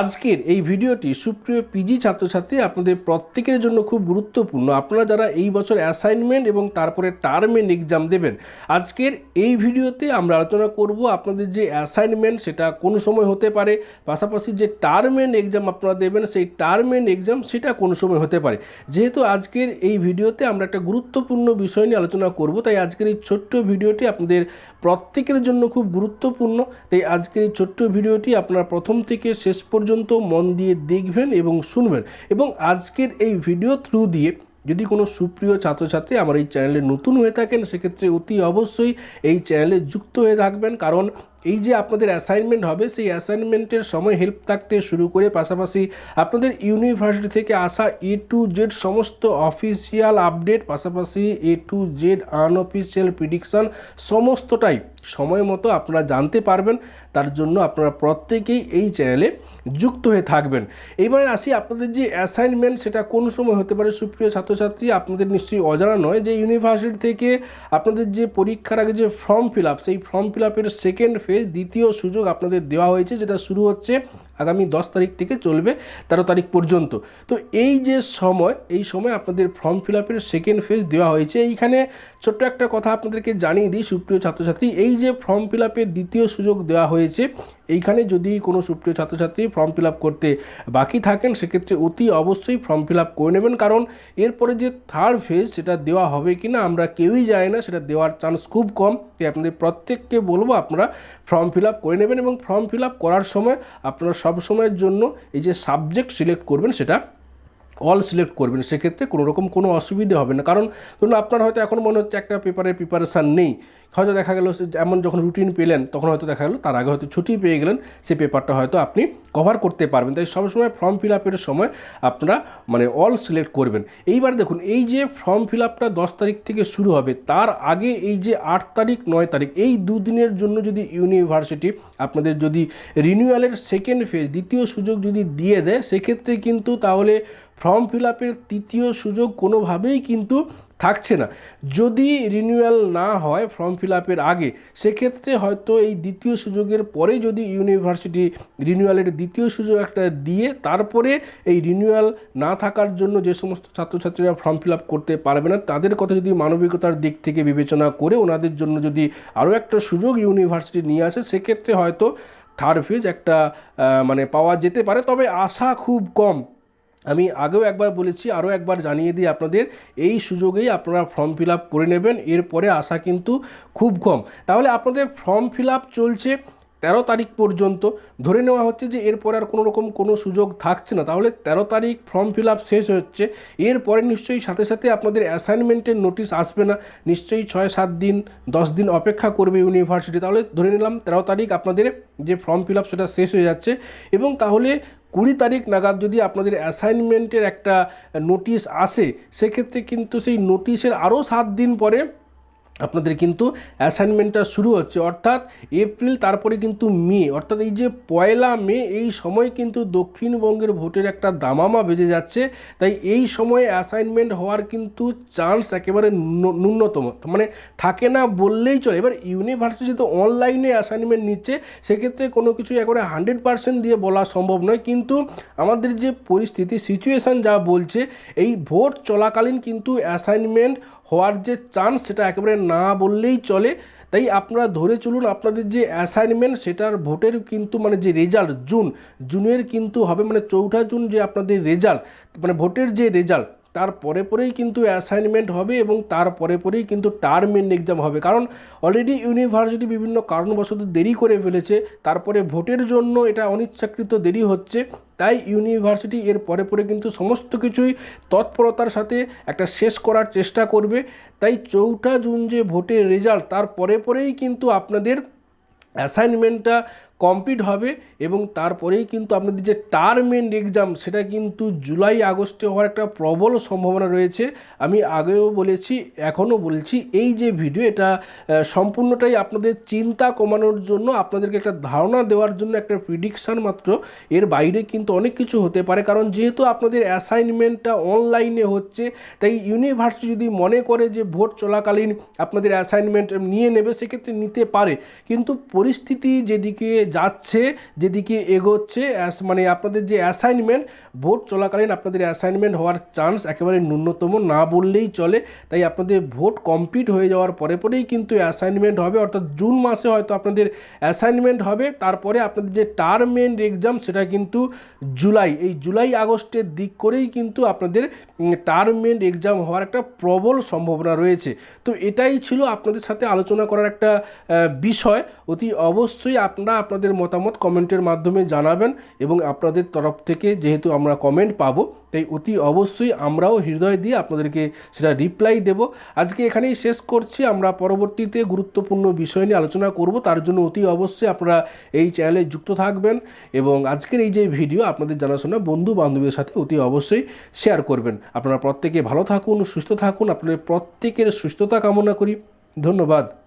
আজকের এই ভিডিওটি সুপ্রিয় পিজি ছাত্রছাত্রী আপনাদের প্রত্যেকের জন্য খুব গুরুত্বপূর্ণ। আপনারা যারা এই বছর অ্যাসাইনমেন্ট এবং তারপরে টার্মেন এক্সাম দেবেন, আজকের এই ভিডিওতে আমরা আলোচনা করব আপনাদের যে অ্যাসাইনমেন্ট সেটা কোন সময় হতে পারে, পাশাপাশি যে টার্মেন এক্সাম আপনারা দেবেন, সেই টার্মেন এক্সাম সেটা কোন সময় হতে পারে। যেহেতু আজকের এই ভিডিওতে আমরা একটা গুরুত্বপূর্ণ বিষয় নিয়ে আলোচনা করব, তাই আজকের এই ছোট্ট ভিডিওটি আপনাদের প্রত্যেকের জন্য খুব গুরুত্বপূর্ণ। তাই আজকের এই ছোট্ট ভিডিওটি আপনারা প্রথম থেকে শেষ পর্যন্ত মন দিয়ে দেখবেন এবং শুনবেন। এবং আজকের এই ভিডিও থ্রু দিয়ে যদি কোনো সুপ্রিয় ছাত্রছাত্রী আমার এই চ্যানেলে নতুন হয়ে থাকেন, সেক্ষেত্রে অতি অবশ্যই এই চ্যানেলে যুক্ত হয়ে থাকবেন। কারণ এই যে আপনাদের অ্যাসাইনমেন্ট হবে, সেই অ্যাসাইনমেন্টের সময় হেল্প থাকতে শুরু করে পাশাপাশি আপনাদের ইউনিভার্সিটি থেকে আসা এ টু জেড সমস্ত অফিসিয়াল আপডেট পাশাপাশি A to Z unofficial prediction সমস্তটাই সময় মতো আপনারা জানতে পারবেন, তার জন্য আপনারা প্রত্যেকেই এই চ্যানেলে যুক্ত হয়ে থাকবেন। এইবারে আসি আপনাদের যে অ্যাসাইনমেন্ট সেটা কোন সময় হতে পারে? সুপ্রিয় ছাত্রছাত্রী, আপনাদের নিশ্চয়ই অজানা নয় যে ইউনিভার্সিটি থেকে আপনাদের যে পরীক্ষার আগে যে ফর্ম ফিল আপ সেই ফর্ম ফিল আপের সেকেন্ড ফেজ দ্বিতীয় সুযোগ আপনাদের দেওয়া হয়েছে, যেটা শুরু হচ্ছে আগামী দশ তারিখ থেকে চলবে তেরো তারিখ পর্যন্ত। তো এই যে সময়, এই সময় আপনাদের ফর্ম ফিল আপের সেকেন্ড ফেজ দেওয়া হয়েছে। এইখানে ছোট্ট একটা কথা আপনাদেরকে জানিয়ে দিই, সুপ্রিয় ছাত্রছাত্রী, এই যে ফর্ম ফিল দ্বিতীয় সুযোগ দেওয়া হয়েছে, এইখানে যদি কোনো সুপ্রিয় ছাত্রছাত্রী ফর্ম ফিল করতে বাকি থাকেন, সেক্ষেত্রে অতি অবশ্যই ফর্ম ফিল করে নেবেন। কারণ এরপরে যে থার্ড ফেজ সেটা দেওয়া হবে কি না আমরা কেউই জানি না, সেটা দেওয়ার চান্স খুব কম। তাই আপনাদের প্রত্যেককে বলব আপনারা ফর্ম ফিল করে নেবেন এবং ফর্ম ফিল করার সময় আপনারা সব সময়ের জন্য এই যে সাবজেক্ট সিলেক্ট করবেন, সেটা অল সিলেক্ট করবেন, সেক্ষেত্রে কোনো রকম কোনো অসুবিধে হবে না। কারণ ধরুন আপনার হয়তো এখন মনে হচ্ছে একটা পেপারের প্রিপারেশান নেই। হয়তো দেখা গেল এমন যখন রুটিন পেলেন, তখন হয়তো দেখা গেলো তার আগে হয়তো ছুটি পেয়ে গেলেন, সেই পেপারটা হয়তো আপনি কভার করতে পারবেন। তাই সবসময় ফর্ম ফিল আপের সময় আপনারা মানে অল সিলেক্ট করবেন। এইবার দেখুন, এই যে ফর্ম ফিল আপটা দশ তারিখ থেকে শুরু হবে, তার আগে এই যে আট তারিখ, নয় তারিখ, এই দুদিনের জন্য যদি ইউনিভার্সিটি আপনাদের যদি রিনিউয়ালের সেকেন্ড ফেজ দ্বিতীয় সুযোগ যদি দিয়ে দেয়, সেক্ষেত্রে কিন্তু তাহলে ফর্ম ফিল আপের তৃতীয় সুযোগ কোনোভাবেই কিন্তু থাকছে না। যদি রিনিউয়াল না হয় ফর্ম ফিল আপের আগে, সেক্ষেত্রে হয়তো এই দ্বিতীয় সুযোগের পরে যদি ইউনিভার্সিটি রিনিউয়ালের দ্বিতীয় সুযোগ একটা দিয়ে, তারপরে এই রিনিউয়াল না থাকার জন্য যে সমস্ত ছাত্রছাত্রীরা ফর্ম ফিল আপ করতে পারবে না, তাদের কথা যদি মানবিকতার দিক থেকে বিবেচনা করে ওনাদের জন্য যদি আরও একটা সুযোগ ইউনিভার্সিটি নিয়ে আসে, সেক্ষেত্রে হয়তো থার্ড ফেজ একটা মানে পাওয়া যেতে পারে। তবে আশা খুব কম। আমি আগেও একবার বলেছি, আরও একবার জানিয়ে দিই আপনাদের, এই সুযোগেই আপনারা ফর্ম ফিল আপ করে নেবেন। এরপরে আসা কিন্তু খুব কম। তাহলে আপনাদের ফর্ম ফিল আপ চলছে তেরো তারিখ পর্যন্ত। ধরে নেওয়া হচ্ছে যে এরপর আর কোনো রকম কোনো সুযোগ থাকছে না। তাহলে তেরো তারিখ ফর্ম ফিল আপ শেষ হচ্ছে। এরপরে নিশ্চয়ই সাথে সাথে আপনাদের অ্যাসাইনমেন্টের নোটিশ আসবে না। নিশ্চয়ই ছয়, সাত দিন, দশ দিন অপেক্ষা করবে ইউনিভার্সিটি। তাহলে ধরে নিলাম তেরো তারিখ আপনাদের যে ফর্ম ফিল আপ সেটা শেষ হয়ে যাচ্ছে। এবং তাহলে কুড়ি তারিখ নাগাদ যদি আপনাদের অ্যাসাইনমেন্টের একটা নোটিশ আসে, সেক্ষেত্রে কিন্তু সেই নোটিশের আরও সাত দিন পরে আপনাদের কিন্তু অ্যাসাইনমেন্টটা শুরু হচ্ছে, অর্থাৎ এপ্রিল তারপরে কিন্তু মে অর্থাৎ এই যে পয়লা মে এই সময় কিন্তু দক্ষিণবঙ্গের ভোটের একটা দামামা বেজে যাচ্ছে। তাই এই সময়ে অ্যাসাইনমেন্ট হওয়ার কিন্তু চান্স একেবারে ন্যূনতম। মানে থাকে না বললেই চলে। এবার ইউনিভার্সিটি তো অনলাইনে অ্যাসাইনমেন্ট নিচ্ছে, সেক্ষেত্রে কোনো কিছু একেবারে হান্ড্রেড পার্সেন্ট দিয়ে বলা সম্ভব নয়। কিন্তু আমাদের যে পরিস্থিতি সিচুয়েশান যা বলছে, এই ভোট চলাকালীন কিন্তু অ্যাসাইনমেন্ট হওয়ার যে চান্স সেটা একেবারে না বললেই চলে। তাই আপনারা ধরে চলুন আপনাদের যে অ্যাসাইনমেন্ট সেটার ভোটের কিন্তু মানে যে রেজাল্ট জুন জুনের কিন্তু হবে মানে চৌঠা জুন যে আপনাদের রেজাল্ট মানে ভোটের যে রেজাল্ট তার পরে পরেই কিন্তু অ্যাসাইনমেন্ট হবে এবং তার পরে পরেই কিন্তু টার্ম এন্ড এক্সাম হবে। কারণ অলরেডি ইউনিভার্সিটি বিভিন্ন কারণবশত দেরি করে ফেলেছে, তারপরে ভোটের জন্য এটা অনিচ্ছাকৃত দেরি হচ্ছে। তাই ইউনিভার্সিটি এর পরে পরে কিন্তু সমস্ত কিছুই তৎপরতার সাথে একটা শেষ করার চেষ্টা করবে। তাই চৌঠা জুন যে ভোটের রেজাল্ট তার পরে পরেই কিন্তু আপনাদের অ্যাসাইনমেন্টটা কমপ্লিট হবে এবং তারপরেই কিন্তু আপনাদের যে টার্ম এন্ড এক্সাম সেটা কিন্তু জুলাই আগস্টে হওয়ার একটা প্রবল সম্ভাবনা রয়েছে। আমি আগেও বলেছি, এখনও বলছি, এই যে ভিডিও এটা সম্পূর্ণটাই আপনাদের চিন্তা কমানোর জন্য, আপনাদেরকে একটা ধারণা দেওয়ার জন্য একটা প্রিডিকশান মাত্র। এর বাইরে কিন্তু অনেক কিছু হতে পারে, কারণ যেহেতু আপনাদের অ্যাসাইনমেন্টটা অনলাইনে হচ্ছে, তাই ইউনিভার্সিটি যদি মনে করে যে ভোট চলাকালীন আপনাদের অ্যাসাইনমেন্ট নিয়ে নেবে, সেক্ষেত্রে নিতে পারে। কিন্তু পরিস্থিতি যেদিকে যাচ্ছে, যেদিকে এগোচ্ছে অ্যাস মানে আপনাদের যে অ্যাসাইনমেন্ট ভোট চলাকালীন আপনাদের অ্যাসাইনমেন্ট হওয়ার চান্স একেবারে ন্যূনতম না বললেই চলে। তাই আপনাদের ভোট কমপ্লিট হয়ে যাওয়ার পরে পরেই কিন্তু অ্যাসাইনমেন্ট হবে। অর্থাৎ জুন মাসে হয়তো আপনাদের অ্যাসাইনমেন্ট হবে। তারপরে আপনাদের যে টার্ম এন্ড এক্সাম সেটা কিন্তু জুলাই। এই জুলাই আগস্টের দিক করেই কিন্তু আপনাদের টার্ম এন্ড এক্সাম হওয়ার একটা প্রবল সম্ভাবনা রয়েছে। তো এটাই ছিল আপনাদের সাথে আলোচনা করার একটা বিষয়। অতি অবশ্যই আপনারা আপনাদের মতামত কমেন্টের মাধ্যমে জানাবেন এবং আপনাদের তরফ থেকে যেহেতু আমরা কমেন্ট পাবো, তাই অতি অবশ্যই আমরাও হৃদয় দিয়ে আপনাদেরকে সেটা রিপ্লাই দেব। আজকে এখানেই শেষ করছি। আমরা পরবর্তীতে গুরুত্বপূর্ণ বিষয় নিয়ে আলোচনা করব। তার জন্য অতি অবশ্যই আপনারা এই চ্যানেলে যুক্ত থাকবেন এবং আজকের এই যে ভিডিও আপনাদের জানাশোনা বন্ধু বান্ধবীদের সাথে অতি অবশ্যই শেয়ার করবেন। আপনারা প্রত্যেকে ভালো থাকুন, সুস্থ থাকুন। আপনাদের প্রত্যেকের সুস্থতা কামনা করি। ধন্যবাদ।